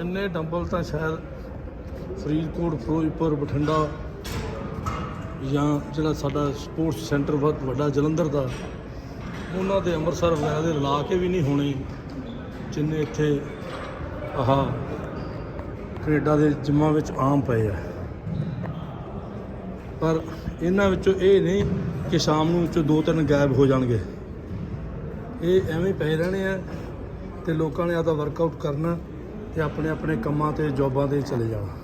ਇੰਨੇ ਡੰਬਲ ਤਾਂ ਸ਼ਾਇਦ ਫਰੀਦਕੋਟ, ਫਿਰੋਜ਼ਪੁਰ, ਬਠਿੰਡਾ ਜਾਂ ਜਿਹੜਾ ਸਾਡਾ ਸਪੋਰਟਸ ਸੈਂਟਰ ਬਹੁਤ ਵੱਡਾ ਜਲੰਧਰ ਦਾ, ਉਹਨਾਂ ਦੇ ਅੰਮ੍ਰਿਤਸਰ ਵਗੈਰਾ ਦੇ ਲਾ ਕੇ ਵੀ ਨਹੀਂ ਹੋਣੇ, ਜਿੰਨੇ ਇੱਥੇ ਆਹ ਕੈਨੇਡਾ ਦੇ ਜਿੰਮਾਂ ਵਿੱਚ ਆਮ ਪਏ ਆ। ਪਰ ਇਹਨਾਂ ਵਿੱਚੋਂ ਇਹ ਨਹੀਂ ਕਿ ਸ਼ਾਮ ਨੂੰ ਵਿੱਚੋਂ ਦੋ ਤਿੰਨ ਗਾਇਬ ਹੋ ਜਾਣਗੇ। ਇਹ ਐਵੇਂ ਪਏ ਰਹਿਣੇ ਆ ਤੇ ਲੋਕਾਂ ਨੇ ਆਦਾ ਵਰਕਆਊਟ ਕਰਨਾ। ਤੇ ਆਪਣੇ ਆਪਣੇ ਕੰਮਾਂ ਤੇ, ਜੌਬਾਂ ਤੇ ਚਲੇ ਜਾਣਾ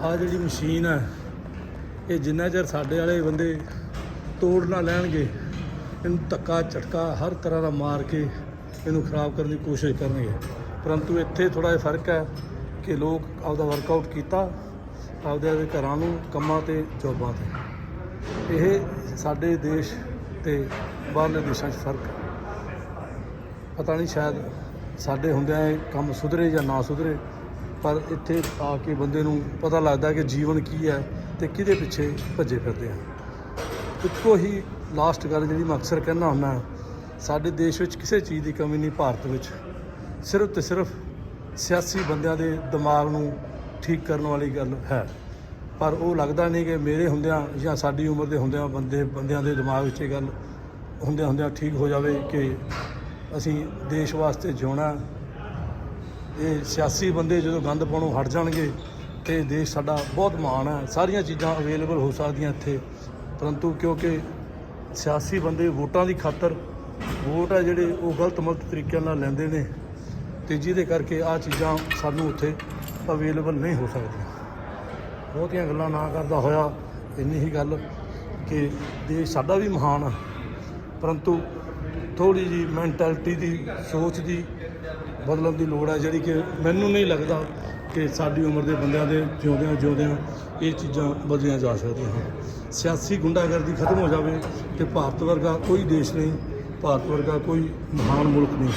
ਆ ਜਿਹੜੀ ਮਸ਼ੀਨ ਹੈ, ਇਹ ਜਿੰਨਾ ਚਿਰ ਸਾਡੇ ਵਾਲੇ ਬੰਦੇ ਤੋੜ ਨਾ ਲੈਣਗੇ, ਇਹਨੂੰ ਧੱਕਾ, ਝਟਕਾ ਹਰ ਤਰ੍ਹਾਂ ਦਾ ਮਾਰ ਕੇ ਇਹਨੂੰ ਖਰਾਬ ਕਰਨ ਦੀ ਕੋਸ਼ਿਸ਼ ਕਰਨਗੇ। ਪਰੰਤੂ ਇੱਥੇ ਥੋੜਾ ਜਿਹਾ ਫ਼ਰਕ ਹੈ ਕਿ ਲੋਕ ਆਪਦਾ ਵਰਕਆਊਟ ਕੀਤਾ, ਆਪਦੇ ਆਪਦੇ ਘਰਾਂ ਨੂੰ, ਕੰਮਾਂ ਤੇ, ਜੋਬਾਂ ਤੇ। ਇਹ ਸਾਡੇ ਦੇਸ਼ ਤੇ ਬਾਹਰਲੇ ਦੇਸ਼ਾਂ 'ਚ ਫ਼ਰਕ ਹੈ। ਪਤਾ ਨਹੀਂ ਸ਼ਾਇਦ ਸਾਡੇ ਹੁੰਦਿਆਂ ਇਹ ਕੰਮ ਸੁਧਰੇ ਜਾਂ ਨਾ ਸੁਧਰੇ, ਪਰ ਇੱਥੇ ਆ ਕੇ ਬੰਦੇ ਨੂੰ ਪਤਾ ਲੱਗਦਾ ਕਿ ਜੀਵਨ ਕੀ ਹੈ ਤੇ ਕਿਹਦੇ ਪਿੱਛੇ ਭੱਜੇ ਫਿਰਦੇ ਆ। ਇੱਕੋ ਹੀ ਲਾਸਟ ਗੱਲ ਜਿਹੜੀ ਮੈਂ ਅਕਸਰ ਕਹਿੰਦਾ ਹੁੰਦਾ, ਸਾਡੇ ਦੇਸ਼ ਵਿੱਚ ਕਿਸੇ ਚੀਜ਼ ਦੀ ਕਮੀ ਨਹੀਂ ਭਾਰਤ ਵਿੱਚ। ਸਿਰਫ ਤੇ ਸਿਰਫ ਸਿਆਸੀ ਬੰਦਿਆਂ ਦੇ ਦਿਮਾਗ ਨੂੰ ਠੀਕ ਕਰਨ ਵਾਲੀ ਗੱਲ ਹੈ। ਪਰ ਉਹ ਲੱਗਦਾ ਨਹੀਂ ਕਿ ਮੇਰੇ ਹੁੰਦਿਆਂ ਜਾਂ ਸਾਡੀ ਉਮਰ ਦੇ ਹੁੰਦਿਆਂ ਬੰਦੇ, ਬੰਦਿਆਂ ਦੇ ਦਿਮਾਗ ਵਿੱਚ ਇਹ ਗੱਲ ਹੁੰਦਿਆਂ ਹੁੰਦਿਆਂ ਠੀਕ ਹੋ ਜਾਵੇ ਕਿ ਅਸੀਂ ਦੇਸ਼ ਵਾਸਤੇ ਜਿਉਣਾ ਇਹ ਸਿਆਸੀ ਬੰਦੇ ਜਦੋਂ ਗੰਦ ਪਾਉਣੋਂ ਹਟ ਜਾਣਗੇ ਤੇ ਦੇਸ਼ ਸਾਡਾ ਬਹੁਤ ਮਾਣ ਹੈ। ਸਾਰੀਆਂ ਚੀਜ਼ਾਂ ਅਵੇਲੇਬਲ ਹੋ ਸਕਦੀਆਂ ਇੱਥੇ। ਪਰੰਤੂ ਕਿਉਂਕਿ ਸਿਆਸੀ ਬੰਦੇ ਵੋਟਾਂ ਦੀ ਖਾਤਰ ਵੋਟ ਹੈ ਜਿਹੜੇ ਉਹ ਗਲਤ ਮਲਤ ਤਰੀਕਿਆਂ ਨਾਲ ਲੈਂਦੇ ਨੇ। ਤੇ ਜਿਹਦੇ ਕਰਕੇ ਆ ਚੀਜ਼ਾਂ ਸਾਨੂੰ ਉੱਥੇ ਅਵੇਲੇਬਲ ਨਹੀਂ ਹੋ ਸਕਦੀਆਂ। ਬਹੁਤੀਆਂ ਗੱਲਾਂ ਨਾ ਕਰਦਾ ਹੋਇਆ, ਇੰਨੀ ਹੀ ਗੱਲ ਕਿ ਦੇਸ਼ ਸਾਡਾ ਵੀ ਮਹਾਨ ਹੈ। ਪਰੰਤੂ ਥੋੜੀ ਜੀ ਮੈਂਟੈਲਿਟੀ ਦੀ, ਸੋਚ ਦੀ ਬਦਲਣ ਦੀ ਲੋੜ ਹੈ ਜਿਹੜੀ ਕਿ ਮੈਨੂੰ ਨਹੀਂ ਲੱਗਦਾ ਕਿ ਸਾਡੀ ਉਮਰ ਦੇ ਬੰਦਿਆਂ ਦੇ ਜਿਉਂਦਿਆਂ ਜਿਉਂਦਿਆਂ ਇਹ ਚੀਜ਼ਾਂ ਬਦਲੀਆਂ ਜਾ ਸਕਦੀਆਂ ਹਨ। ਸਿਆਸੀ ਗੁੰਡਾਗਰਦੀ ਖਤਮ ਹੋ ਜਾਵੇ ਤੇ ਭਾਰਤ ਵਰਗਾ ਕੋਈ ਦੇਸ਼ ਨਹੀਂ, ਭਾਰਤ ਵਰਗਾ ਕੋਈ ਮਹਾਨ ਮੁਲਕ ਨਹੀਂ।